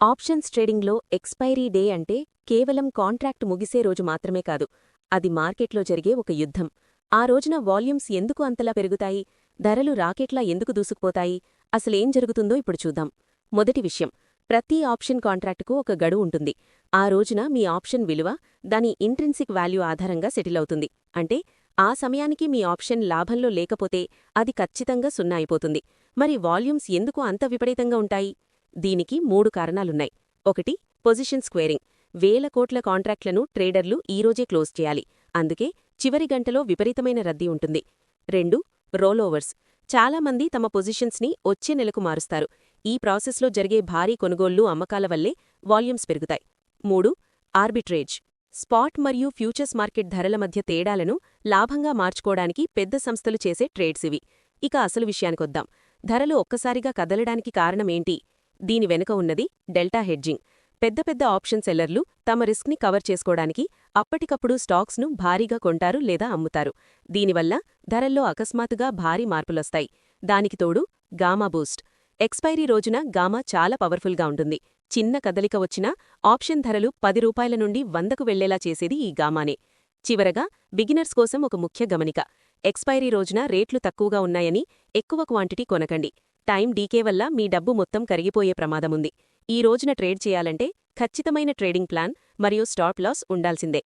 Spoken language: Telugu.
ఆప్షన్స్ ట్రేడింగ్లో ఎక్స్పైరీ డే అంటే కేవలం కాంట్రాక్ట్ ముగిసే రోజు మాత్రమే కాదు అది మార్కెట్లో జరిగే ఒక యుద్ధం. ఆ రోజున వాల్యూమ్స్ ఎందుకు అంతలా పెరుగుతాయి? ధరలు రాకెట్లా ఎందుకు దూసుకుపోతాయి? అసలేం జరుగుతుందో ఇప్పుడు చూద్దాం. మొదటి విషయం ప్రతి ఆప్షన్ కాంట్రాక్టుకు ఒక గడువు ఉంటుంది. ఆ రోజున మీ ఆప్షన్ విలువ దాని ఇంట్రెన్సిక్ వాల్యూ ఆధారంగా సెటిల్ అవుతుంది. అంటే ఆ సమయానికి మీ ఆప్షన్ లాభంలో లేకపోతే అది ఖచ్చితంగా సున్నా అయిపోతుంది. మరి వాల్యూమ్స్ ఎందుకు అంత విపరీతంగా ఉంటాయి? దీనికి మూడు కారణాలున్నాయి. ఒకటి పొజిషన్ స్క్వేరింగ్. వేల కోట్ల కాంట్రాక్ట్లను ట్రేడర్లు ఈరోజే క్లోజ్ చేయాలి. అందుకే చివరి గంటలో విపరీతమైన రద్దీ ఉంటుంది. రెండు రోలోవర్స్ చాలామంది తమ పొజిషన్స్ని వచ్చే నెలకు మారుస్తారు. ఈ ప్రాసెస్లో జరిగే భారీ కొనుగోళ్ళు అమ్మకాల వల్లే వాల్యూమ్స్ పెరుగుతాయి. మూడు ఆర్బిట్రేజ్. స్పాట్ మరియు ఫ్యూచర్స్ మార్కెట్ ధరల మధ్య తేడాలను లాభంగా మార్చుకోవడానికి పెద్ద సంస్థలు చేసే ట్రేడ్స్ ఇవి. ఇక అసలు విషయానికొద్దాం. ధరలు ఒక్కసారిగా కదలడానికి కారణమేంటి? దీని వెనుక ఉన్నది డెల్టా హెడ్జింగ్. పెద్ద పెద్ద ఆప్షన్ సెల్లర్లు తమ రిస్క్ని కవర్ చేసుకోవడానికి అప్పటికప్పుడు స్టాక్స్ను భారీగా కొంటారు లేదా అమ్ముతారు. దీనివల్ల ధరల్లో అకస్మాత్తుగా భారీ మార్పులొస్తాయి. దానికి తోడు గామా బూస్ట్. ఎక్స్పైరీ రోజున గామా చాలా పవర్ఫుల్గా ఉంటుంది. చిన్న కదలిక వచ్చినా ఆప్షన్ ధరలు పది రూపాయల నుండి వందకు వెళ్ళేలా చేసేది ఈ గామానే. చివరగా బిగినర్స్ కోసం ఒక ముఖ్య గమనిక. ఎక్స్పైరీ రోజున రేట్లు తక్కువగా ఉన్నాయని ఎక్కువ క్వాంటిటీ కొనకండి. టైం డీకే వల్ల మీ డబ్బు మొత్తం కరిగిపోయే ప్రమాదముంది. ఈ రోజున ట్రేడ్ చేయాలంటే ఖచ్చితమైన ట్రేడింగ్ ప్లాన్ మరియు స్టాప్ లాస్ ఉండాల్సిందే.